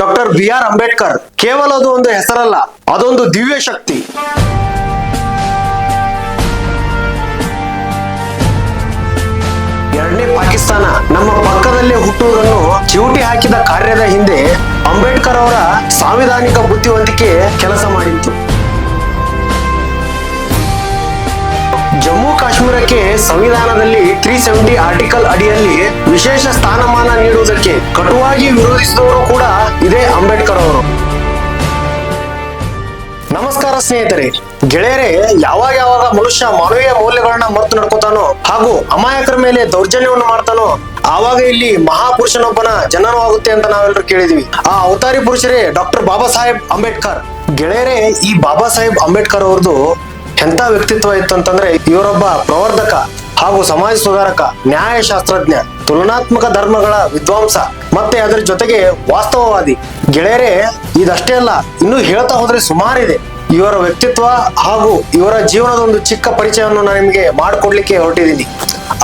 Doctor B R Ambedkar ಕೇವಲ ಅದು ಒಂದು ಹೆಸರಲ್ಲ, ಅದೊಂದು ದಿವ್ಯ ಶಕ್ತಿ. ಎರಡನೇ ಪಾಕಿಸ್ತಾನ, ನಮ್ಮ ಪಕ್ಕದಲ್ಲೇ ಹುಟ್ಟುವುದನ್ನು ಚಿವುಟಿ ಹಾಕಿದ ಕಾರ್ಯದ ಹಿಂದೆ ಅಂಬೇಡ್ಕರ್ ಅವರ ಸಾಂವಿಧಾನಿಕ ಬುದ್ಧಿವಂತಿಕೆ ಕೆಲಸ ಮಾಡಿತ್ತು. ಜಮ್ಮು ಕಾಶ್ಮೀರಕ್ಕೆ ಸಂವಿಧಾನದಲ್ಲಿ ತ್ರೀ ಸೆವೆಂಟಿ ಆರ್ಟಿಕಲ್ ಅಡಿಯಲ್ಲಿ ವಿಶೇಷ ಸ್ಥಾನಮಾನ ನೀಡುವುದಕ್ಕೆ ಕಟುವಾಗಿ ವಿರೋಧಿಸಿದವರು ಕೂಡ ಇದೇ ಅಂಬೇಡ್ಕರ್ ಅವರು. ನಮಸ್ಕಾರ ಸ್ನೇಹಿತರೆ. ಗೆಳೆಯರೇ, ಯಾವಾಗ ಯಾವಾಗ ಮನುಷ್ಯ ಮಾನವೀಯ ಮೌಲ್ಯಗಳನ್ನ ಮರೆತು ನಡ್ಕೋತಾನೋ ಹಾಗೂ ಅಮಾಯಕರ ಮೇಲೆ ದೌರ್ಜನ್ಯವನ್ನು ಮಾಡ್ತಾನೋ, ಆವಾಗ ಇಲ್ಲಿ ಮಹಾಪುರುಷನೊಬ್ಬನ ಜನನವಾಗುತ್ತೆ ಅಂತ ನಾವೆಲ್ಲರೂ ಕೇಳಿದ್ವಿ. ಆ ಅವತಾರಿ ಪುರುಷರೇ ಡಾಕ್ಟರ್ ಬಾಬಾ ಸಾಹೇಬ್ ಅಂಬೇಡ್ಕರ್. ಗೆಳೆಯರೇ, ಈ ಬಾಬಾ ಸಾಹೇಬ್ ಅಂಬೇಡ್ಕರ್ ಅವ್ರದ್ದು ಎಂತ ವ್ಯಕ್ತಿತ್ವ ಇತ್ತು ಅಂತಂದ್ರೆ ಇವರೊಬ್ಬ ಪ್ರವರ್ಧಕ ಹಾಗೂ ಸಮಾಜ ಸುಧಾರಕ, ನ್ಯಾಯಶಾಸ್ತ್ರಜ್ಞ, ತುಲನಾತ್ಮಕ ಧರ್ಮಗಳ ವಿದ್ವಾಂಸ, ಮತ್ತೆ ಅದರ ಜೊತೆಗೆ ವಾಸ್ತವವಾದಿ. ಗೆಳೆಯರೇ, ಇದಷ್ಟೇ ಅಲ್ಲ, ಇನ್ನು ಹೇಳ್ತಾ ಹೋದ್ರೆ ಸುಮಾರಿದೆ. ಇವರ ವ್ಯಕ್ತಿತ್ವ ಹಾಗೂ ಇವರ ಜೀವನದ ಒಂದು ಚಿಕ್ಕ ಪರಿಚಯವನ್ನು ನಾನು ನಿಮಗೆ ಮಾಡಿಕೊಡ್ಲಿಕ್ಕೆ ಹೊರಟಿದ್ದೀನಿ.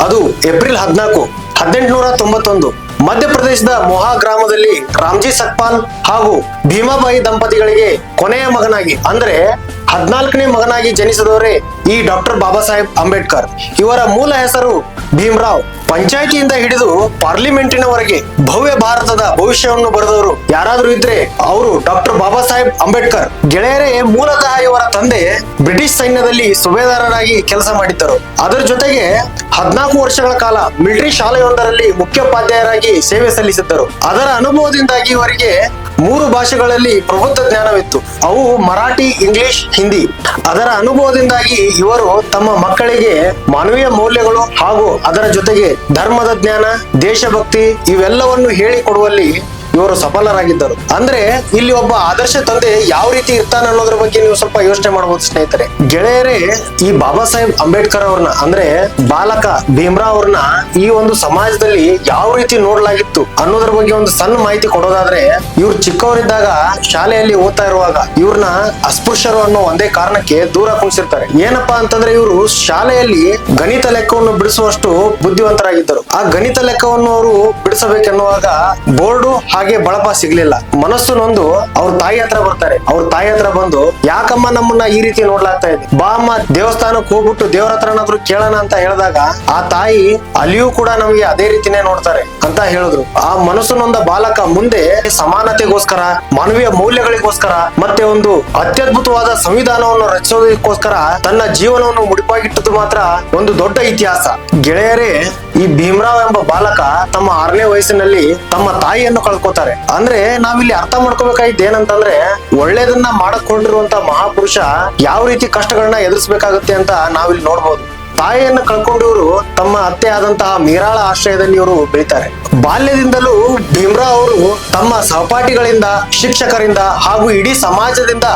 ಅದು ಏಪ್ರಿಲ್ ಹದಿನಾಲ್ಕು, ಹದಿನೆಂಟುನೂರ ತೊಂಬತ್ತೊಂದು. ಮಧ್ಯಪ್ರದೇಶದ ಮೊಹಾ ಗ್ರಾಮದಲ್ಲಿ ರಾಮ್ಜಿ ಸಕ್ಪಾಲ್ ಹಾಗೂ ಭೀಮಾಬಾಯಿ ದಂಪತಿಗಳಿಗೆ ಕೊನೆಯ ಮಗನಾಗಿ, ಅಂದ್ರೆ ಹದಿನಾಲ್ಕನೇ ಮಗನಾಗಿ ಜನಿಸಿದವರೇ ಈ ಡಾಕ್ಟರ್ ಬಾಬಾ ಸಾಹೇಬ್ ಅಂಬೇಡ್ಕರ್. ಇವರ ಮೂಲ ಹೆಸರು ಭೀಮ್ರಾವ್. ಪಂಚಾಯತಿಯಿಂದ ಹಿಡಿದು ಪಾರ್ಲಿಮೆಂಟಿನವರೆಗೆ ಭವ್ಯ ಭಾರತದ ಭವಿಷ್ಯವನ್ನು ಬರೆದವರು ಯಾರಾದ್ರೂ ಇದ್ರೆ ಅವರು ಡಾಕ್ಟರ್ ಬಾಬಾ ಸಾಹೇಬ್ ಅಂಬೇಡ್ಕರ್. ಗೆಳೆಯರೇ, ಮೂಲತಃ ಇವರ ತಂದೆ ಬ್ರಿಟಿಷ್ ಸೈನ್ಯದಲ್ಲಿ ಸುಬೇದಾರರಾಗಿ ಕೆಲಸ ಮಾಡಿದ್ದರು. ಅದರ ಜೊತೆಗೆ ಹದಿನಾಲ್ಕು ವರ್ಷಗಳ ಕಾಲ ಮಿಲಿಟರಿ ಶಾಲೆಯೊಂದರಲ್ಲಿ ಮುಖ್ಯೋಪಾಧ್ಯಾಯರಾಗಿ ಸೇವೆ ಸಲ್ಲಿಸಿದ್ದರು. ಅದರ ಅನುಭವದಿಂದಾಗಿ ಇವರಿಗೆ ಮೂರು ಭಾಷೆಗಳಲ್ಲಿ ಪ್ರಬುದ್ಧ ಜ್ಞಾನವಿತ್ತು. ಅವು ಮರಾಠಿ, ಇಂಗ್ಲಿಷ್, ಹಿಂದಿ. ಅದರ ಅನುಭವದಿಂದಾಗಿ ಇವರು ತಮ್ಮ ಮಕ್ಕಳಿಗೆ ಮಾನವೀಯ ಮೌಲ್ಯಗಳು ಹಾಗೂ ಅದರ ಜೊತೆಗೆ ಧರ್ಮದ ಜ್ಞಾನ, ದೇಶಭಕ್ತಿ ಇವೆಲ್ಲವನ್ನು ಹೇಳಿಕೊಡುವಲ್ಲಿ ಇವರು ಸಫಲರಾಗಿದ್ದರು. ಅಂದ್ರೆ ಇಲ್ಲಿ ಒಬ್ಬ ಆದರ್ಶ ತಂದೆ ಯಾವ ರೀತಿ ಇರ್ತಾನೆ ಅನ್ನೋದ್ರ ಬಗ್ಗೆ ನೀವು ಸ್ವಲ್ಪ ಯೋಚನೆ ಮಾಡಬಹುದು ಸ್ನೇಹಿತರೆ. ಗೆಳೆಯರೇ, ಈ ಬಾಬಾ ಸಾಹೇಬ್ ಅಂಬೇಡ್ಕರ್ ಅವ್ರನ್ನ, ಅಂದ್ರೆ ಬಾಲಕ ಭೀಮ್ರಾ ಅವ್ರನ್ನ ಈ ಒಂದು ಸಮಾಜದಲ್ಲಿ ಯಾವ ರೀತಿ ನೋಡ್ಲಾಗಿತ್ತು ಅನ್ನೋದ್ರ ಬಗ್ಗೆ ಒಂದು ಸಣ್ಣ ಮಾಹಿತಿ ಕೊಡೋದಾದ್ರೆ, ಇವ್ರು ಚಿಕ್ಕವರಿದ್ದಾಗ ಶಾಲೆಯಲ್ಲಿ ಓದ್ತಾ ಇರುವಾಗ ಇವ್ರನ್ನ ಅಸ್ಪೃಶ್ಯರು ಅನ್ನೋ ಒಂದೇ ಕಾರಣಕ್ಕೆ ದೂರ ಕುಣಿಸಿರ್ತಾರೆ ಏನಪ್ಪಾ ಅಂತಂದ್ರೆ ಇವರು ಶಾಲೆಯಲ್ಲಿ ಗಣಿತ ಲೆಕ್ಕವನ್ನು ಬಿಡಿಸುವಷ್ಟು ಬುದ್ಧಿವಂತರಾಗಿದ್ದರು. ಆ ಗಣಿತ ಲೆಕ್ಕವನ್ನು ಅವರು ಬಿಡಿಸಬೇಕೆನ್ನುವಾಗ ಬೋರ್ಡು ಹಾಗೆ ಬಳಪ ಸಿಗ್ಲಿಲ್ಲ. ಮನಸ್ಸು ನೊಂದು ಅವ್ರ ತಾಯಿ ಹತ್ರ ಬರ್ತಾರೆ. ಅವ್ರ ತಾಯಿ ಹತ್ರ ಬಂದು, ಯಾಕಮ್ಮ ನಮ್ಮನ್ನ ಈ ರೀತಿ ನೋಡ್ಲಾಗ್ತಾ ಇದೆ? ಬಾ ಅಮ್ಮ, ದೇವಸ್ಥಾನಕ್ಕೆ ಹೋಗ್ಬಿಟ್ಟು ದೇವ್ರ ಹತ್ರನಾದ್ರೂ ಕೇಳೋಣ ಅಂತ ಹೇಳಿದಾಗ, ಆ ತಾಯಿ ಅಲ್ಲಿಯೂ ಕೂಡ ನಮಗೆ ಅದೇ ರೀತಿನೇ ನೋಡ್ತಾರೆ, ಅಂತ ಹೇಳಿದ್ರು. ಆ ಮನಸ್ಸು ನೊಂದ ಬಾಲಕ ಮುಂದೆ ಸಮಾನತೆಗೋಸ್ಕರ, ಮಾನವೀಯ ಮೌಲ್ಯಗಳಿಗೋಸ್ಕರ, ಮತ್ತೆ ಒಂದು ಅತ್ಯದ್ಭುತವಾದ ಸಂವಿಧಾನವನ್ನು ರಚಿಸೋದಕ್ಕೋಸ್ಕರ ತನ್ನ ಜೀವನವನ್ನು ಮುಡಿಪಾಗಿಟ್ಟದ್ದು ಮಾತ್ರ ಒಂದು ದೊಡ್ಡ ಇತಿಹಾಸ. ಗೆಳೆಯರೇ, ಈ ಭೀಮರಾವ್ ಎಂಬ ಬಾಲಕ ತಮ್ಮ ಆರನೇ ವಯಸ್ಸಿನಲ್ಲಿ ತಮ್ಮ ತಾಯಿಯನ್ನು ಕಳ್ಕೊತಾರೆ. ಅಂದ್ರೆ ನಾವಿಲ್ಲಿ ಅರ್ಥ ಮಾಡ್ಕೋಬೇಕಾಗಿದ್ದು ಏನಂತಂದ್ರೆ, ಒಳ್ಳೇದನ್ನ ಮಾಡಕೊಂಡಿರುವಂತ ಮಹಾಪುರುಷ ಯಾವ ರೀತಿ ಕಷ್ಟಗಳನ್ನ ಎದುರಿಸಬೇಕಾಗುತ್ತೆ ಅಂತ ನಾವಿಲ್ಲಿ ನೋಡ್ಬೋದು. ತಾಯಿಯನ್ನು ಕಳ್ಕೊಂಡಿವರು ತಮ್ಮ ಅತ್ತೆ ಆದಂತಹ ಮೀರಾಳ ಆಶ್ರಯದಲ್ಲಿ ಇವರು ಬೆಳಿತಾರೆ. ಬಾಲ್ಯದಿಂದಲೂ ಭೀಮ್ರಾ ಅವರು ತಮ್ಮ ಸಹಪಾಠಿಗಳಿಂದ, ಶಿಕ್ಷಕರಿಂದ ಹಾಗೂ ಇಡೀ ಸಮಾಜದಿಂದ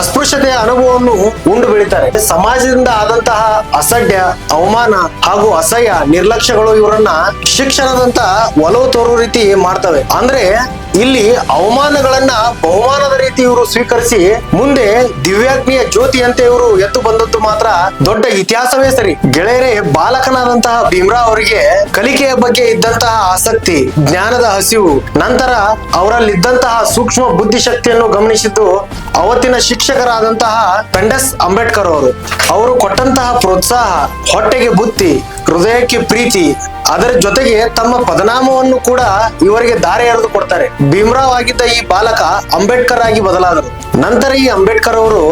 ಅಸ್ಪೃಶ್ಯತೆಯ ಅನುಭವವನ್ನು ಉಂಡು ಬೆಳಿತಾರೆ. ಸಮಾಜದಿಂದ ಆದಂತಹ ಅಸಡ್ಯ, ಅವಮಾನ ಹಾಗೂ ಅಸಹ್ಯ ನಿರ್ಲಕ್ಷ್ಯಗಳು ಇವರನ್ನ ಶಿಕ್ಷಣದಂತ ಒಲವು ತೋರುವ ರೀತಿ ಮಾಡ್ತವೆ. ಅಂದ್ರೆ ಇಲ್ಲಿ ಅವಮಾನಗಳನ್ನ ಬಹುಮಾನದ ರೀತಿ ಇವರು ಸ್ವೀಕರಿಸಿ ಮುಂದೆ ದಿವ್ಯಾಗ್ನಿಯ ಜ್ಯೋತಿಯಂತೆ ಇವರು ಎದ್ದು ಬಂದದ್ದು ಮಾತ್ರ ದೊಡ್ಡ ಇತಿಹಾಸವೇ ಸರಿ. ಗೆಳೆಯರೇ, ಬಾಲಕನಾದಂತಹ ಭೀಮ್ರಾ ಅವರಿಗೆ ಕಲಿಕೆಯ ಬಗ್ಗೆ ಇದ್ದಂತಹ ಆಸಕ್ತಿ, ಜ್ಞಾನದ ಹಸಿವು, ನಂತರ ಅವರಲ್ಲಿದ್ದಂತಹ ಸೂಕ್ಷ್ಮ ಬುದ್ಧಿಶಕ್ತಿಯನ್ನು ಗಮನಿಸಿದ್ದು ಅವತ್ತಿನ ಶಿಕ್ಷಕರಾದಂತಹ ಪೆಂಡಸ್ ಅಂಬೇಡ್ಕರ್ ಅವರು. ಅವರು ಕೊಟ್ಟಂತಹ ಪ್ರೋತ್ಸಾಹ, ಹೊಟ್ಟೆಗೆ ಬುತ್ತಿ ಹೃದಯಕ್ಕೆ ಪ್ರೀತಿ ಅದರ ಜೊತೆಗೆ ತಮ್ಮ ಪದನಾಮವನ್ನು ಕೂಡ ಇವರಿಗೆ ದಾರಿ ಎರೆದು ಕೊಡ್ತಾರೆ. ಭೀಮರಾವ್ ಆಗಿದ್ದ ಈ ಬಾಲಕ ಅಂಬೇಡ್ಕರ್ ಆಗಿ ಬದಲಾದರು. ನಂತರ ಈ ಅಂಬೇಡ್ಕರ್ ಅವರು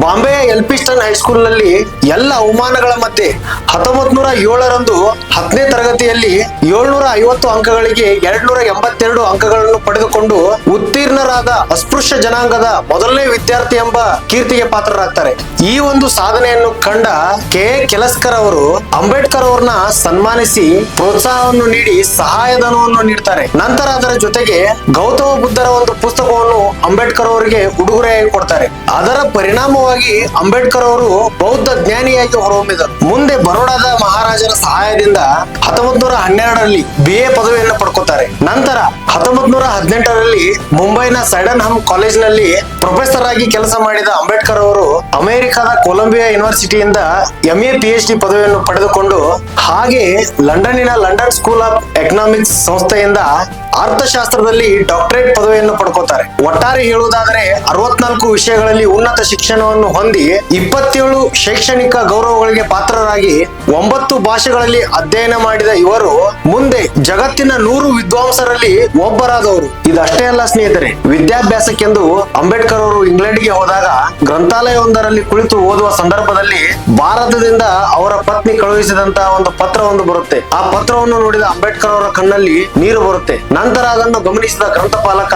ಬಾಂಬೆ ಎಲ್ ಪಿ ಸ್ಟನ್ ಹೈಸ್ಕೂಲ್ನಲ್ಲಿ ಎಲ್ಲ ಅವಮಾನಗಳ ಮಧ್ಯೆ ಹತ್ತೊಂಬತ್ ನೂರ ಏಳರಂದು ಹತ್ತನೇ ತರಗತಿಯಲ್ಲಿ ಏಳ್ನೂರ ಐವತ್ತು ಅಂಕಗಳಿಗೆ ಎರಡ್ನೂರ ಎಂಬತ್ತೆರಡು ಅಂಕಗಳನ್ನು ಪಡೆದುಕೊಂಡು ಉತ್ತೀರ್ಣರಾದ ಅಸ್ಪೃಶ್ಯ ಜನಾಂಗದ ಮೊದಲನೇ ವಿದ್ಯಾರ್ಥಿ ಎಂಬ ಕೀರ್ತಿಗೆ ಪಾತ್ರರಾಗ್ತಾರೆ. ಈ ಒಂದು ಸಾಧನೆಯನ್ನು ಕಂಡ ಕೆ. ಕೆಲಸ್ಕರ್ ಅವರು ಅಂಬೇಡ್ಕರ್ ಅವ್ರನ್ನ ಸನ್ಮಾನಿಸಿ ಪ್ರೋತ್ಸಾಹವನ್ನು ನೀಡಿ ಸಹಾಯಧನವನ್ನು ನೀಡ್ತಾರೆ. ನಂತರ ಅದರ ಜೊತೆಗೆ ಗೌತಮ ಬುದ್ಧರ ಒಂದು ಪುಸ್ತಕವನ್ನು ಅಂಬೇಡ್ಕರ್ ಅವರಿಗೆ ಉಡುಗೊರೆಯಾಗಿ ಕೊಡ್ತಾರೆ. ಅದರ ಪರಿಣಾಮವಾಗಿ ಅಂಬೇಡ್ಕರ್ ಅವರು ಬೌದ್ಧ ಜ್ಞಾನಿಯಾಗಿ ಹೊರಹೊಮ್ಮಿದರು. ಮುಂದೆ ಬರೋಡಾದ ಮಹಾರಾಜರ ಸಹಾಯದಿಂದ ಹತ್ತೊಂಬತ್ ನೂರ ಹನ್ನೆರಡರಲ್ಲಿ ಬಿ ಎ ಪದವಿಯನ್ನು ಪಡ್ಕೋತಾರೆ. ನಂತರ ಹತ್ತೊಂಬತ್ ನೂರ ಹದಿನೆಂಟರಲ್ಲಿ ಮುಂಬೈನ ಸೈಡನ್ ಹಮ್ ಕಾಲೇಜಿನಲ್ಲಿ ಪ್ರೊಫೆಸರ್ ಆಗಿ ಕೆಲಸ ಮಾಡಿದ ಅಂಬೇಡ್ಕರ್ ಅವರು ಅಮೆರಿಕದ Columbia ಯೂನಿವರ್ಸಿಟಿಯಿಂದ M A, P H D ಪದವಿಯನ್ನು ಪಡೆದುಕೊಂಡು ಹಾಗೆ ಲಂಡನ್ನಿನ ಲಂಡನ್ ಸ್ಕೂಲ್ ಆಫ್ ಎಕನಾಮಿಕ್ಸ್ ಸಂಸ್ಥೆಯಿಂದ ಅರ್ಥಶಾಸ್ತ್ರದಲ್ಲಿ ಡಾಕ್ಟರೇಟ್ ಪದವಿಯನ್ನು ಪಡ್ಕೋತಾರೆ. ಒಟ್ಟಾರೆ ಹೇಳುವುದಾದರೆ ಅರವತ್ನಾಲ್ಕು ವಿಷಯಗಳಲ್ಲಿ ಉನ್ನತ ಶಿಕ್ಷಣವನ್ನು ಹೊಂದಿ ಇಪ್ಪತ್ತೇಳು ಶೈಕ್ಷಣಿಕ ಗೌರವಗಳಿಗೆ ಪಾತ್ರರಾಗಿ ಒಂಬತ್ತು ಭಾಷೆಗಳಲ್ಲಿ ಅಧ್ಯಯನ ಮಾಡಿದ ಇವರು ಮುಂದೆ ಜಗತ್ತಿನ ನೂರು ವಿದ್ವಾಂಸರಲ್ಲಿ ಒಬ್ಬರಾದವರು. ಇದಷ್ಟೇ ಅಲ್ಲ ಸ್ನೇಹಿತರೆ, ವಿದ್ಯಾಭ್ಯಾಸಕ್ಕೆಂದು ಅಂಬೇಡ್ಕರ್ ಅವರು ಇಂಗ್ಲೆಂಡ್ಗೆ ಹೋದಾಗ ಗ್ರಂಥಾಲಯವೊಂದರಲ್ಲಿ ಕುಳಿತು ಓದುವ ಸಂದರ್ಭದಲ್ಲಿ ಭಾರತದಿಂದ ಅವರ ಪತ್ನಿ ಕಳುಹಿಸಿದಂತಹ ಒಂದು ಪತ್ರ ಒಂದು ಬರುತ್ತೆ. ಆ ಪತ್ರವನ್ನು ನೋಡಿದ ಅಂಬೇಡ್ಕರ್ ಅವರ ಕಣ್ಣಲ್ಲಿ ನೀರು ಬರುತ್ತೆ. ನಂತರ ಅದನ್ನು ಗಮನಿಸಿದ ಗ್ರಂಥಪಾಲಕ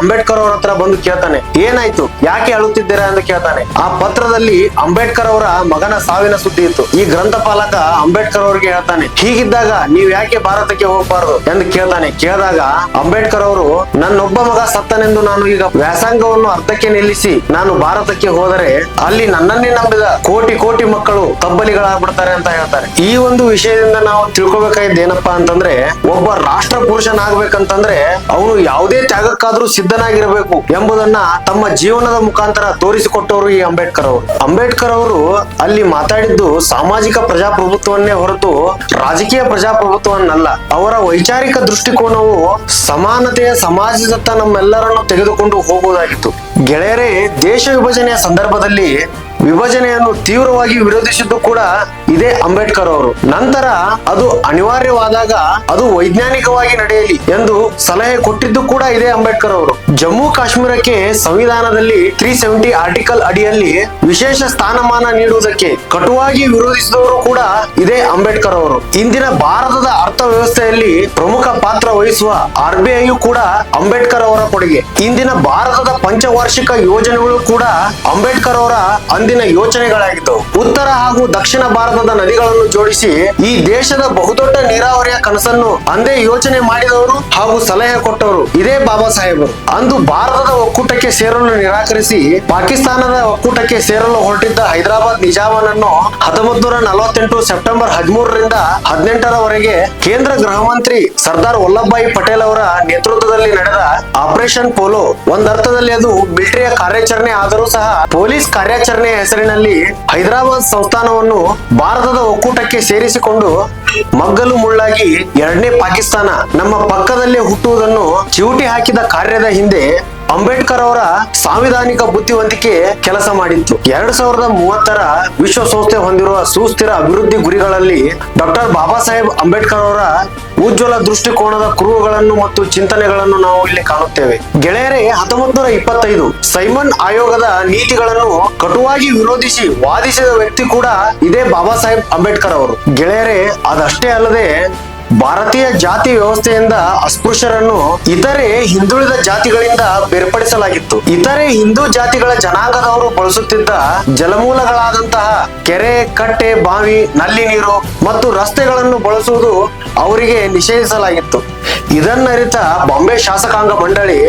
ಅಂಬೇಡ್ಕರ್ ಅವರ ಹತ್ರ ಬಂದು ಕೇಳ್ತಾನೆ, ಏನಾಯ್ತು? ಯಾಕೆ ಅಳುತ್ತಿದ್ದೀರಾ? ಎಂದು ಕೇಳ್ತಾನೆ. ಆ ಪತ್ರದಲ್ಲಿ ಅಂಬೇಡ್ಕರ್ ಅವರ ಮಗನ ಸಾವಿನ ಸುದ್ದಿ ಇತ್ತು. ಈ ಗ್ರಂಥಪಾಲಕ ಅಂಬೇಡ್ಕರ್ ಅವರಿಗೆ ಹೇಳ್ತಾನೆ, ಹೀಗಿದ್ದಾಗ ನೀವ್ ಯಾಕೆ ಭಾರತಕ್ಕೆ ಹೋಗಬಾರದು? ಎಂದು ಕೇಳ್ತಾನೆ. ಕೇಳಿದಾಗ ಅಂಬೇಡ್ಕರ್ ಅವರು, ನನ್ನೊಬ್ಬ ಮಗ ಸತ್ತನೆಂದು ನಾನು ಈಗ ವ್ಯಾಸಂಗವನ್ನು ಅರ್ಧಕ್ಕೆ ನಿಲ್ಲಿಸಿ ನಾನು ಭಾರತಕ್ಕೆ ಹೋದರೆ ಅಲ್ಲಿ ನನ್ನನ್ನೇ ನಂಬಿದ ಕೋಟಿ ಕೋಟಿ ಮಕ್ಕಳು ಕಬ್ಬಲಿಗಳಾಗ್ಬಿಡ್ತಾರೆ ಅಂತ ಹೇಳ್ತಾರೆ. ಈ ಒಂದು ವಿಷಯದಿಂದ ನಾವು ತಿಳ್ಕೊಬೇಕಾಗಿದ್ದೇನಪ್ಪಾ ಏನಪ್ಪಾ ಅಂತಂದ್ರೆ, ಒಬ್ಬ ರಾಷ್ಟ್ರ ಪುರುಷನಾಗ್ಬೇಕಂತಂದ್ರೆ ಅವನು ಯಾವುದೇ ತ್ಯಾಗಕ್ಕಾದ್ರೂ ಸಿದ್ಧನಾಗಿರಬೇಕು ಎಂಬುದನ್ನ ತಮ್ಮ ಜೀವನದ ಮುಖಾಂತರ ತೋರಿಸಿಕೊಟ್ಟವರು ಈ ಅಂಬೇಡ್ಕರ್ ಅವರು. ಅಂಬೇಡ್ಕರ್ ಅವರು ಅಲ್ಲಿ ಮಾತಾಡಿದ್ದು ಸಾಮಾಜಿಕ ಪ್ರಜಾಪ್ರಭುತ್ವವನ್ನೇ ಹೊರತು ರಾಜಕೀಯ ಪ್ರಜಾಪ್ರಭುತ್ವವನ್ನಲ್ಲ. ಅವರ ವೈಚಾರಿಕ ದೃಷ್ಟಿಕೋನವು ಸಮಾನತೆಯ ಸಮಾಜದತ್ತ ನಮ್ಮೆಲ್ಲರನ್ನು ತೆಗೆದುಕೊಂಡು ಹೋಗುವುದಾಗಿತ್ತು. ಗೆಳೆಯರೇ, ದೇಶ ವಿಭಜನೆಯ ಸಂದರ್ಭದಲ್ಲಿ ವಿಭಜನೆಯನ್ನು ತೀವ್ರವಾಗಿ ವಿರೋಧಿಸಿದ್ದು ಕೂಡ ಇದೇ ಅಂಬೇಡ್ಕರ್ ಅವರು. ನಂತರ ಅದು ಅನಿವಾರ್ಯವಾದಾಗ ಅದು ವೈಜ್ಞಾನಿಕವಾಗಿ ನಡೆಯಲಿ ಎಂದು ಸಲಹೆ ಕೊಟ್ಟಿದ್ದು ಕೂಡ ಇದೇ ಅಂಬೇಡ್ಕರ್ ಅವರು. ಜಮ್ಮು ಕಾಶ್ಮೀರಕ್ಕೆ ಸಂವಿಧಾನದಲ್ಲಿ ತ್ರೀ ಸೆವೆಂಟಿ ಆರ್ಟಿಕಲ್ ಅಡಿಯಲ್ಲಿ ವಿಶೇಷ ಸ್ಥಾನಮಾನ ನೀಡುವುದಕ್ಕೆ ಕಟುವಾಗಿ ವಿರೋಧಿಸಿದವರು ಕೂಡ ಇದೇ ಅಂಬೇಡ್ಕರ್ ಅವರು. ಇಂದಿನ ಭಾರತದ ಅರ್ಥವ್ಯವಸ್ಥೆಯಲ್ಲಿ ಪ್ರಮುಖ ಪಾತ್ರ ವಹಿಸುವ ಆರ್ ಬಿ ಕೂಡ ಅಂಬೇಡ್ಕರ್ ಅವರ ಕೊಡುಗೆ. ಇಂದಿನ ಭಾರತದ ಪಂಚವಾರ್ಷಿಕ ಯೋಜನೆಗಳು ಕೂಡ ಅಂಬೇಡ್ಕರ್ ಅವರ ಅಂದಿನ ಯೋಚನೆಗಳಾಗಿದ್ದವು. ಉತ್ತರ ಹಾಗೂ ದಕ್ಷಿಣ ಭಾರತದ ನದಿಗಳನ್ನು ಜೋಡಿಸಿ ಈ ದೇಶದ ಬಹುದೊಡ್ಡ ನೀರಾವರಿಯ ಕನಸನ್ನು ಅಂದೇ ಯೋಚನೆ ಮಾಡಿದವರು ಹಾಗೂ ಸಲಹೆ ಕೊಟ್ಟವರು ಇದೇ ಬಾಬಾ ಸಾಹೇಬರು. ಅಂದು ಭಾರತದ ಒಕ್ಕೂಟಕ್ಕೆ ಸೇರಲು ನಿರಾಕರಿಸಿ ಪಾಕಿಸ್ತಾನದ ಒಕ್ಕೂಟಕ್ಕೆ ಸೇರಲು ಹೊರಟಿದ್ದ ಹೈದರಾಬಾದ್ ನಿಜಾಮನನ್ನು ಹತ್ತೊಂಬತ್ತು ನೂರ ನಲವತ್ತೆಂಟು ಸೆಪ್ಟೆಂಬರ್ ಹದಿಮೂರರಿಂದ ಹದಿನೆಂಟರವರೆಗೆ ಕೇಂದ್ರ ಗೃಹ ಮಂತ್ರಿ ಸರ್ದಾರ್ ವಲ್ಲಭಭಾಯಿ ಪಟೇಲ್ ಅವರ ನೇತೃತ್ವದಲ್ಲಿ ನಡೆದ ಆಪರೇಷನ್ ಪೋಲೋ, ಒಂದರ್ಥದಲ್ಲಿ ಅದು ಮಿಲಿಟರಿಯ ಕಾರ್ಯಾಚರಣೆ ಆದರೂ ಸಹ ಪೊಲೀಸ್ ಕಾರ್ಯಾಚರಣೆಯ ಹೆಸರಿನಲ್ಲಿ ಹೈದರಾಬಾದ್ ಸಂಸ್ಥಾನವನ್ನು ಭಾರತದ ಒಕ್ಕೂಟಕ್ಕೆ ಸೇರಿಸಿಕೊಂಡು ಮಗ್ಗಲು ಮುಳ್ಳಾಗಿ ಎರಡನೇ ಪಾಕಿಸ್ತಾನ ನಮ್ಮ ಪಕ್ಕದಲ್ಲೇ ಹುಟ್ಟುವುದನ್ನು ಚಿವುಟಿ ಹಾಕಿದ ಕಾರ್ಯದ ಹಿಂದೆ ಅಂಬೇಡ್ಕರ್ ಅವರ ಸಾಂವಿಧಾನಿಕ ಬುದ್ಧಿವಂತಿಕೆ ಕೆಲಸ ಮಾಡಿತ್ತು. ಎರಡ್ ಸಾವಿರದ ಮೂವತ್ತರ ವಿಶ್ವಸಂಸ್ಥೆ ಹೊಂದಿರುವ ಸುಸ್ಥಿರ ಅಭಿವೃದ್ಧಿ ಗುರಿಗಳಲ್ಲಿ ಡಾಕ್ಟರ್ ಬಾಬಾ ಸಾಹೇಬ್ ಅಂಬೇಡ್ಕರ್ ಅವರ ಉಜ್ವಲ ದೃಷ್ಟಿಕೋನದ ಕುರುಹುಗಳನ್ನು ಮತ್ತು ಚಿಂತನೆಗಳನ್ನು ನಾವು ಇಲ್ಲಿ ಕಾಣುತ್ತೇವೆ. ಗೆಳೆಯರೇ ಹತ್ತೊಂಬತ್ ಇಪ್ಪತ್ತೈದು ಸೈಮನ್ ಆಯೋಗದ ನೀತಿಗಳನ್ನು ಕಟುವಾಗಿ ವಿರೋಧಿಸಿ ವಾದಿಸಿದ ವ್ಯಕ್ತಿ ಕೂಡ ಇದೇ ಬಾಬಾ ಸಾಹೇಬ್ ಅಂಬೇಡ್ಕರ್ ಅವರು. ಗೆಳೆಯರೇ, ಅದಷ್ಟೇ ಅಲ್ಲದೆ ಭಾರತೀಯ ಜಾತಿ ವ್ಯವಸ್ಥೆಯಿಂದ ಅಸ್ಪೃಶ್ಯರನ್ನು ಇತರೆ ಹಿಂದುಳಿದ ಜಾತಿಗಳಿಂದ ಬೇರ್ಪಡಿಸಲಾಗಿತ್ತು. ಇತರೆ ಹಿಂದೂ ಜಾತಿಗಳ ಜನಾಂಗದವರು ಬಳಸುತ್ತಿದ್ದ ಜಲಮೂಲಗಳಾದಂತಹ ಕೆರೆ, ಕಟ್ಟೆ, ಬಾವಿ, ನಲ್ಲಿ ನೀರು ಮತ್ತು ರಸ್ತೆಗಳನ್ನು ಬಳಸುವುದು ಅವರಿಗೆ ನಿಷೇಧಿಸಲಾಗಿತ್ತು. ಇದನ್ನರಿತ ಬಾಂಬೆ ಶಾಸಕಾಂಗ ಮಂಡಳಿ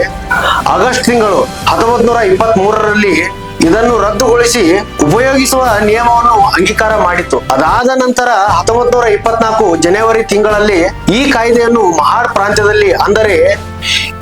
ಆಗಸ್ಟ್ ತಿಂಗಳು ಹತ್ತೊಂಬತ್ ನೂರ ಇಪ್ಪತ್ತ್ ಮೂರರಲ್ಲಿ ಇದನ್ನು ರದ್ದುಗೊಳಿಸಿ ಉಪಯೋಗಿಸುವ ನಿಯಮವನ್ನು ಅಂಗೀಕಾರ ಮಾಡಿತ್ತು. ಅದಾದ ನಂತರ ಹತ್ತೊಂಬತ್ ನೂರ ಇಪ್ಪತ್ನಾಲ್ಕು ಜನವರಿ ತಿಂಗಳಲ್ಲಿ ಈ ಕಾಯ್ದೆಯನ್ನು ಮಹಾಡ್ ಪ್ರಾಂತ್ಯದಲ್ಲಿ ಅಂದರೆ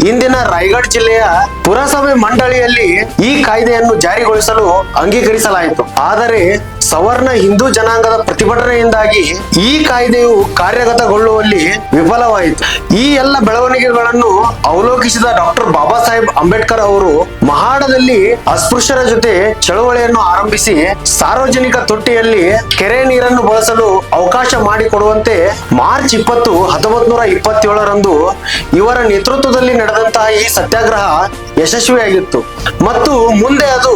ಇಂದಿನ ರಾಯಗಢ ಜಿಲ್ಲೆಯ ಪುರಸಭೆ ಮಂಡಳಿಯಲ್ಲಿ ಈ ಕಾಯ್ದೆಯನ್ನು ಜಾರಿಗೊಳಿಸಲು ಅಂಗೀಕರಿಸಲಾಯಿತು. ಆದರೆ ಸವರ್ಣ ಹಿಂದೂ ಜನಾಂಗದ ಪ್ರತಿಭಟನೆಯಿಂದಾಗಿ ಈ ಕಾಯ್ದೆಯು ಕಾರ್ಯಗತಗೊಳ್ಳುವಲ್ಲಿ ವಿಫಲವಾಯಿತು. ಈ ಎಲ್ಲ ಬೆಳವಣಿಗೆಗಳನ್ನು ಅವಲೋಕಿಸಿದ ಡಾಕ್ಟರ್ ಬಾಬಾ ಸಾಹೇಬ್ ಅಂಬೇಡ್ಕರ್ ಅವರು ಮಹಾಡದಲ್ಲಿ ಅಸ್ಪೃಶ್ಯರ ಜೊತೆ ಚಳವಳಿಯನ್ನು ಆರಂಭಿಸಿ ಸಾರ್ವಜನಿಕ ತೊಟ್ಟಿಯಲ್ಲಿ ಕೆರೆ ನೀರನ್ನು ಬಳಸಲು ಅವಕಾಶ ಮಾಡಿಕೊಡುವಂತೆ ಮಾರ್ಚ್ ಇಪ್ಪತ್ತು ಹತ್ತೊಂಬತ್ ನೂರ ಇಪ್ಪತ್ತೇಳರಂದು ಇವರ ನೇತೃತ್ವದಲ್ಲಿ ನಡೆದಂತಹ ಈ ಸತ್ಯಾಗ್ರಹ ಯಶಸ್ವಿಯಾಗಿತ್ತು. ಮತ್ತು ಮುಂದೆ ಅದು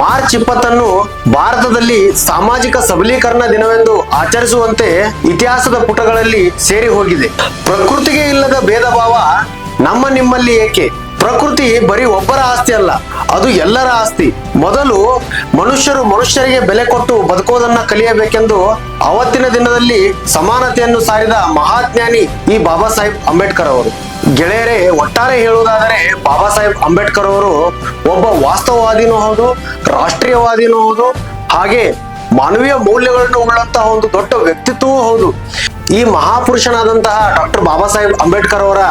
ಮಾರ್ಚ್ ಇಪ್ಪತ್ತನ್ನು ಭಾರತದಲ್ಲಿ ಸಾಮಾಜಿಕ ಸಬಲೀಕರಣ ದಿನವೆಂದು ಆಚರಿಸುವಂತೆ ಇತಿಹಾಸದ ಪುಟಗಳಲ್ಲಿ ಸೇರಿ ಹೋಗಿದೆ. ಪ್ರಕೃತಿಗೆ ಇಲ್ಲದ ಭೇದ ಭಾವ ನಮ್ಮ ನಿಮ್ಮಲ್ಲಿ ಏಕೆ? ಪ್ರಕೃತಿ ಬರೀ ಒಬ್ಬರ ಆಸ್ತಿ ಅಲ್ಲ, ಅದು ಎಲ್ಲರ ಆಸ್ತಿ. ಮೊದಲು ಮನುಷ್ಯರು ಮನುಷ್ಯರಿಗೆ ಬೆಲೆ ಕೊಟ್ಟು ಬದುಕೋದನ್ನ ಕಲಿಯಬೇಕೆಂದು ಅವತ್ತಿನ ದಿನದಲ್ಲಿ ಸಮಾನತೆಯನ್ನು ಸಾರಿದ ಮಹಾಜ್ಞಾನಿ ಈ ಬಾಬಾ ಸಾಹೇಬ್ ಅಂಬೇಡ್ಕರ್ ಅವರು. ಗೆಳೆಯರೇ, ಒಟ್ಟಾರೆ ಹೇಳುವುದಾದರೆ ಬಾಬಾ ಸಾಹೇಬ್ ಅಂಬೇಡ್ಕರ್ ಅವರು ಒಬ್ಬ ವಾಸ್ತವವಾದಿನೂ ಹೌದು, ರಾಷ್ಟ್ರೀಯವಾದಿನೂ ಹೌದು, ಹಾಗೆ ಮಾನವೀಯ ಮೌಲ್ಯಗಳನ್ನು ಉಳ್ಳಂತಹ ಒಂದು ದೊಡ್ಡ ವ್ಯಕ್ತಿತ್ವವೂ ಹೌದು. ಈ ಮಹಾಪುರುಷನಾದಂತಹ ಡಾಕ್ಟರ್ ಬಾಬಾ ಸಾಹೇಬ್ ಅಂಬೇಡ್ಕರ್ ಅವರ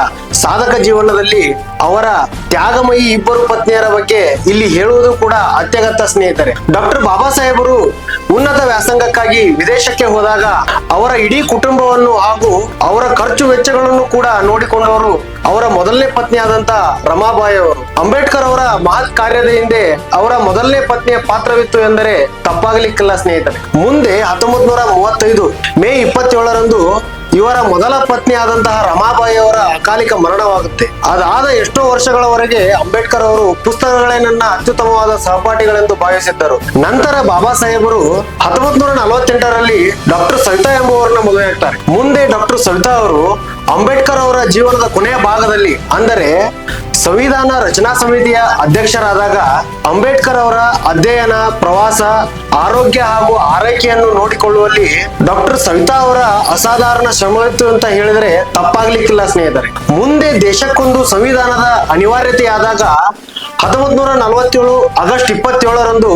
ಸಾಧಕ ಜೀವನದಲ್ಲಿ ಅವರ ತ್ಯಾಗಮಯಿ ಇಬ್ಬರು ಪತ್ನಿಯರ ಬಗ್ಗೆ ಇಲ್ಲಿ ಹೇಳುವುದು ಕೂಡ ಅತ್ಯಗತ್ಯ ಸ್ನೇಹಿತರೆ. ಡಾಕ್ಟರ್ ಬಾಬಾ ಸಾಹೇಬರು ಉನ್ನತ ವ್ಯಾಸಂಗಕ್ಕಾಗಿ ವಿದೇಶಕ್ಕೆ ಹೋದಾಗ ಅವರ ಇಡೀ ಕುಟುಂಬವನ್ನು ಹಾಗೂ ಅವರ ಖರ್ಚು ವೆಚ್ಚಗಳನ್ನು ಕೂಡ ನೋಡಿಕೊಂಡವರು ಅವರ ಮೊದಲನೇ ಪತ್ನಿಯಾದಂತ ರಮಾಬಾಯಿ ಅವರು. ಅಂಬೇಡ್ಕರ್ ಅವರ ಮಹತ್ ಕಾರ್ಯದ ಹಿಂದೆ ಅವರ ಮೊದಲನೇ ಪತ್ನಿಯ ಪಾತ್ರವಿತ್ತು ಎಂದರೆ ತಪ್ಪಾಗಲಿಕ್ಕಿಲ್ಲ ಸ್ನೇಹಿತರೆ. ಮುಂದೆ ಹತ್ತೊಂಬತ್ ನೂರ ಮೂವತ್ತೈದು ಮೇ ಇಪ್ಪತ್ತೇಳರಂದು ಇವರ ಮೊದಲ ಪತ್ನಿ ಆದಂತಹ ರಮಾಬಾಯಿ ಅವರ ಅಕಾಲಿಕ ಮರಣವಾಗುತ್ತೆ. ಅದಾದ ಎಷ್ಟೋ ವರ್ಷಗಳವರೆಗೆ ಅಂಬೇಡ್ಕರ್ ಅವರು ಪುಸ್ತಕಗಳೇ ನನ್ನ ಅತ್ಯುತ್ತಮವಾದ ಸಹಪಾಠಿಗಳೆಂದು ಭಾವಿಸಿದ್ದರು. ನಂತರ ಬಾಬಾ ಸಾಹೇಬರು ಹತ್ತೊಂಬತ್ ನೂರ ನಲವತ್ತೆಂಟರಲ್ಲಿ ಡಾಕ್ಟರ್ ಸವಿತಾ ಎಂಬುವರನ್ನ ಮದುವೆಯಾಗ್ತಾರೆ. ಮುಂದೆ ಡಾಕ್ಟರ್ ಸವಿತಾ ಅವರು ಅಂಬೇಡ್ಕರ್ ಅವರ ಜೀವನದ ಕೊನೆಯ ಭಾಗದಲ್ಲಿ, ಅಂದರೆ ಸಂವಿಧಾನ ರಚನಾ ಸಮಿತಿಯ ಅಧ್ಯಕ್ಷರಾದಾಗ ಅಂಬೇಡ್ಕರ್ ಅವರ ಅಧ್ಯಯನ, ಪ್ರವಾಸ, ಆರೋಗ್ಯ ಹಾಗೂ ಆರೈಕೆಯನ್ನು ನೋಡಿಕೊಳ್ಳುವಲ್ಲಿ ಡಾಕ್ಟರ್ ಸವಿತಾ ಅವರ ಅಸಾಧಾರಣ ಶ್ರಮವಿತ್ತು ಅಂತ ಹೇಳಿದ್ರೆ ತಪ್ಪಾಗ್ಲಿಕ್ಕಿಲ್ಲ ಸ್ನೇಹಿತರೆ. ಮುಂದೆ ದೇಶಕ್ಕೊಂದು ಸಂವಿಧಾನದ ಅನಿವಾರ್ಯತೆಯಾದಾಗ ಹತ್ತೊಂಬತ್ ನೂರ ನಲವತ್ತೇಳು ಆಗಸ್ಟ್ ಇಪ್ಪತ್ತೇಳರಂದು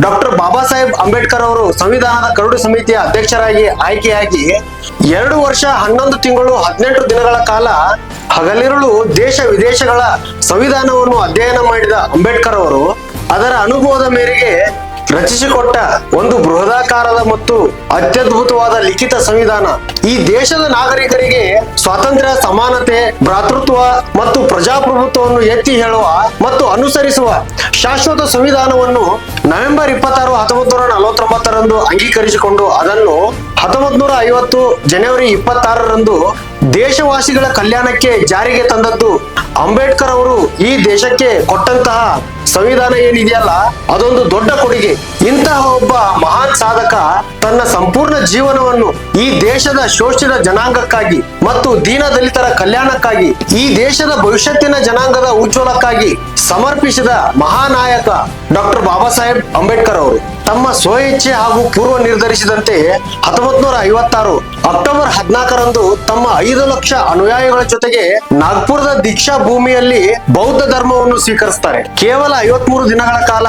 ಡಾಕ್ಟರ್ ಬಾಬಾ ಸಾಹೇಬ್ ಅಂಬೇಡ್ಕರ್ ಅವರು ಸಂವಿಧಾನದ ಕರಡು ಸಮಿತಿಯ ಅಧ್ಯಕ್ಷರಾಗಿ ಆಯ್ಕೆಯಾಗಿ ಎರಡು ವರ್ಷ ಹನ್ನೊಂದು ತಿಂಗಳು ಹದಿನೆಂಟು ದಿನಗಳ ಕಾಲ ಹಗಲಿರುಳು ದೇಶ ವಿದೇಶಗಳ ಸಂವಿಧಾನವನ್ನು ಅಧ್ಯಯನ ಮಾಡಿದ ಅಂಬೇಡ್ಕರ್ ಅವರು ಅದರ ಅನುಭವದ ಮೇರೆಗೆ ರಚಿಸಿಕೊಟ್ಟ ಒಂದು ಬೃಹದಾಕಾರದ ಮತ್ತು ಅತ್ಯದ್ಭುತವಾದ ಲಿಖಿತ ಸಂವಿಧಾನ. ಈ ದೇಶದ ನಾಗರಿಕರಿಗೆ ಸ್ವಾತಂತ್ರ್ಯ, ಸಮಾನತೆ, ಭ್ರಾತೃತ್ವ ಮತ್ತು ಪ್ರಜಾಪ್ರಭುತ್ವವನ್ನು ಎತ್ತಿ ಹೇಳುವ ಮತ್ತು ಅನುಸರಿಸುವ ಶಾಶ್ವತ ಸಂವಿಧಾನವನ್ನು ನವೆಂಬರ್ ಇಪ್ಪತ್ತಾರು ಹತ್ತೊಂಬತ್ತು ನೂರ ನಲವತ್ತೊಂಬತ್ತರಂದು ಅಂಗೀಕರಿಸಿಕೊಂಡು ಅದನ್ನು ಹತ್ತೊಂಬತ್ತು ನೂರ ಐವತ್ತು ಜನವರಿ ಇಪ್ಪತ್ತಾರರಂದು ದೇಶವಾಸಿಗಳ ಕಲ್ಯಾಣಕ್ಕೆ ಜಾರಿಗೆ ತಂದದ್ದು ಅಂಬೇಡ್ಕರ್ ಅವರು ಈ ದೇಶಕ್ಕೆ ಕೊಟ್ಟಂತಹ ಸಂವಿಧಾನ ಏನಿದೆಯಲ್ಲ, ಅದೊಂದು ದೊಡ್ಡ ಕೊಡುಗೆ. ಇಂತಹ ಒಬ್ಬ ಮಹಾನ್ ಸಾಧಕ ತನ್ನ ಸಂಪೂರ್ಣ ಜೀವನವನ್ನು ಈ ದೇಶದ ಶೋಷಿತ ಜನಾಂಗಕ್ಕಾಗಿ ಮತ್ತು ದೀನ ದಲಿತರ ಕಲ್ಯಾಣಕ್ಕಾಗಿ, ಈ ದೇಶದ ಭವಿಷ್ಯತ್ತಿನ ಜನಾಂಗದ ಉಜ್ವಲಕ್ಕಾಗಿ ಸಮರ್ಪಿಸಿದ ಮಹಾನಾಯಕ ಡಾಕ್ಟರ್ ಬಾಬಾ ಸಾಹೇಬ್ ಅಂಬೇಡ್ಕರ್ ಅವರು. ತಮ್ಮ ಸ್ವಇಚ್ಛೆ ಹಾಗೂ ಪೂರ್ವ ನಿರ್ಧರಿಸಿದಂತೆ ಹತ್ತೊಂಬತ್ ನೂರ ಐವತ್ತಾರು ಅಕ್ಟೋಬರ್ ಹದಿನಾಲ್ಕರಂದು ತಮ್ಮ ಐದು ಲಕ್ಷ ಅನುಯಾಯಿಗಳ ಜೊತೆಗೆ ನಾಗ್ಪುರದ ದೀಕ್ಷಾ ಭೂಮಿಯಲ್ಲಿ ಬೌದ್ಧ ಧರ್ಮವನ್ನು ಸ್ವೀಕರಿಸ್ತಾರೆ. ಕೇವಲ ಐವತ್ಮೂರು ದಿನಗಳ ಕಾಲ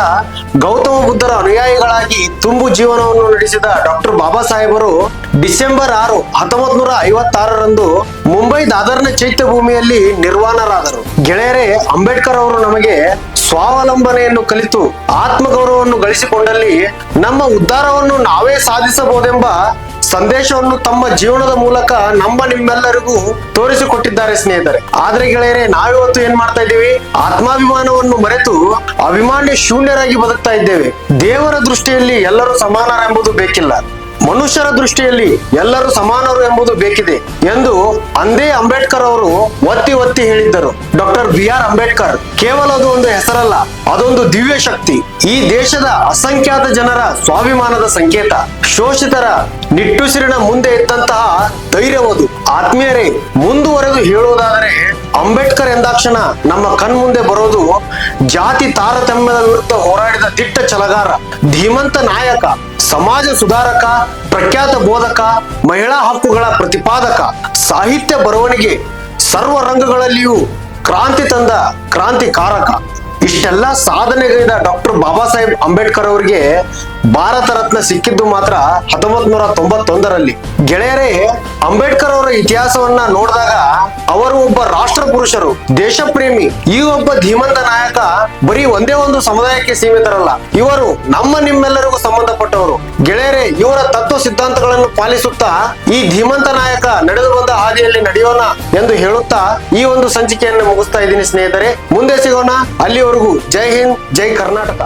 ಗೌತಮ ಬುದ್ಧರ ಅನುಯಾಯಿಗಳಾಗಿ ತುಂಬು ಜೀವನವನ್ನು ನಡೆಸಿದ ಡಾಕ್ಟರ್ ಬಾಬಾ ಸಾಹೇಬರು ಡಿಸೆಂಬರ್ ಆರು ಹತ್ತೊಂಬತ್ ನೂರ ಐವತ್ತಾರರಂದು ಮುಂಬೈ ದಾದರ್ನ ಚೈತ್ಯ ಭೂಮಿಯಲ್ಲಿ ನಿರ್ವಾಣರಾದರು. ಗೆಳೆಯರೇ, ಅಂಬೇಡ್ಕರ್ ಅವರು ನಮಗೆ ಸ್ವಾವಲಂಬನೆಯನ್ನು ಕಲಿತು ಆತ್ಮಗೌರವವನ್ನು ಗಳಿಸಿಕೊಂಡಲ್ಲಿ ನಮ್ಮ ಉದ್ಧಾರವನ್ನು ನಾವೇ ಸಾಧಿಸಬಹುದೆಂಬ ಸಂದೇಶವನ್ನು ತಮ್ಮ ಜೀವನದ ಮೂಲಕ ನಮ್ಮ ನಿಮ್ಮೆಲ್ಲರಿಗೂ ತೋರಿಸಿಕೊಟ್ಟಿದ್ದಾರೆ ಸ್ನೇಹಿತರೆ. ಆದ್ರೆ ಗೆಳೆಯರೆ, ನಾವಿವತ್ತು ಏನ್ ಮಾಡ್ತಾ ಇದ್ದೀವಿ? ಆತ್ಮಾಭಿಮಾನವನ್ನು ಮರೆತು ಅಭಿಮಾನ್ಯ ಶೂನ್ಯರಾಗಿ ಬದುಕ್ತಾ ಇದ್ದೇವೆ. ದೇವರ ದೃಷ್ಟಿಯಲ್ಲಿ ಎಲ್ಲರೂ ಸಮಾನರೆಂಬುದು ಬೇಕಿಲ್ಲ. ಮನುಷ್ಯರ ದೃಷ್ಟಿಯಲ್ಲಿ ಎಲ್ಲರೂ ಸಮಾನರು ಎಂಬುದು ಬೇಕಿದೆ ಎಂದು ಅಂದೇ ಅಂಬೇಡ್ಕರ್ ಅವರು ಒತ್ತಿ ಒತ್ತಿ ಹೇಳಿದ್ದರು. Doctor B R Ambedkar. ಕೇವಲ ಅದು ಒಂದು ಹೆಸರಲ್ಲ, ಅದೊಂದು ದಿವ್ಯ ಶಕ್ತಿ ಈ ದೇಶದ ಅಸಂಖ್ಯಾತ ಜನರ ಸ್ವಾಭಿಮಾನದ ಸಂಕೇತ. ಶೋಷಿತರ ನಿಟ್ಟುಸಿರಿನ ಮುಂದೆ ಇದ್ದಂತಹ ಧೈರ್ಯವದು ಆತ್ಮೀಯರೇ, ಮುಂದುವರೆದು ಹೇಳುವುದಾದರೆ ಅಂಬೇಡ್ಕರ್ ಎಂದಾಕ್ಷಣ ನಮ್ಮ ಕಣ್ಮುಂದೆ ಬರೋದು ಜಾತಿ ತಾರತಮ್ಯದ ವಿರುದ್ಧ ಹೋರಾಡಿದ ದಿಟ್ಟ ಛಲಗಾರ, ಧೀಮಂತ ನಾಯಕ, ಸಮಾಜ ಸುಧಾರಕ, ಪ್ರಖ್ಯಾತ ಬೋಧಕ, ಮಹಿಳಾ ಹಕ್ಕುಗಳ ಪ್ರತಿಪಾದಕ, ಸಾಹಿತ್ಯ ಬರವಣಿಗೆ ಸರ್ವ ರಂಗಗಳಲ್ಲಿಯೂ ಕ್ರಾಂತಿ ತಂದ ಕ್ರಾಂತಿಕಾರಕ. ಇಷ್ಟೆಲ್ಲ ಸಾಧನೆಗೈದ ಡಾಕ್ಟರ್ ಬಾಬಾ ಸಾಹೇಬ್ ಅಂಬೇಡ್ಕರ್ ಅವರಿಗೆ ಭಾರತ ರತ್ನ ಸಿಕ್ಕಿದ್ದು ಮಾತ್ರ ಹತ್ತೊಂಬತ್ ನೂರ ತೊಂಬತ್ತೊಂದರಲ್ಲಿ. ಗೆಳೆಯರೇ, ಅಂಬೇಡ್ಕರ್ ಅವರ ಇತಿಹಾಸವನ್ನ ನೋಡಿದಾಗ ಅವರು ಒಬ್ಬ ರಾಷ್ಟ್ರ ಪುರುಷರು ದೇಶ ಪ್ರೇಮಿ ಈ ಒಬ್ಬ ಧೀಮಂತ ನಾಯಕ ಬರೀ ಒಂದೇ ಒಂದು ಸಮುದಾಯಕ್ಕೆ ಸೀಮಿತರಲ್ಲ, ಇವರು ನಮ್ಮ ನಿಮ್ಮೆಲ್ಲರಿಗೂ ಸಂಬಂಧಪಟ್ಟವರು. ಗೆಳೆಯರೇ, ಇವರ ತತ್ವ ಸಿದ್ಧಾಂತಗಳನ್ನು ಪಾಲಿಸುತ್ತಾ ಈ ಧೀಮಂತ ನಾಯಕ ನಡೆದು ಬಂದ ಹಾದಿಯಲ್ಲಿ ನಡೆಯೋಣ ಎಂದು ಹೇಳುತ್ತಾ ಈ ಒಂದು ಸಂಚಿಕೆಯನ್ನು ಮುಗಿಸ್ತಾ ಇದ್ದೀನಿ ಸ್ನೇಹಿತರೆ. ಮುಂದೆ ಸಿಗೋಣ. ಅಲ್ಲಿವರೆಗೂ ಜೈ ಹಿಂದ್, ಜೈ ಕರ್ನಾಟಕ.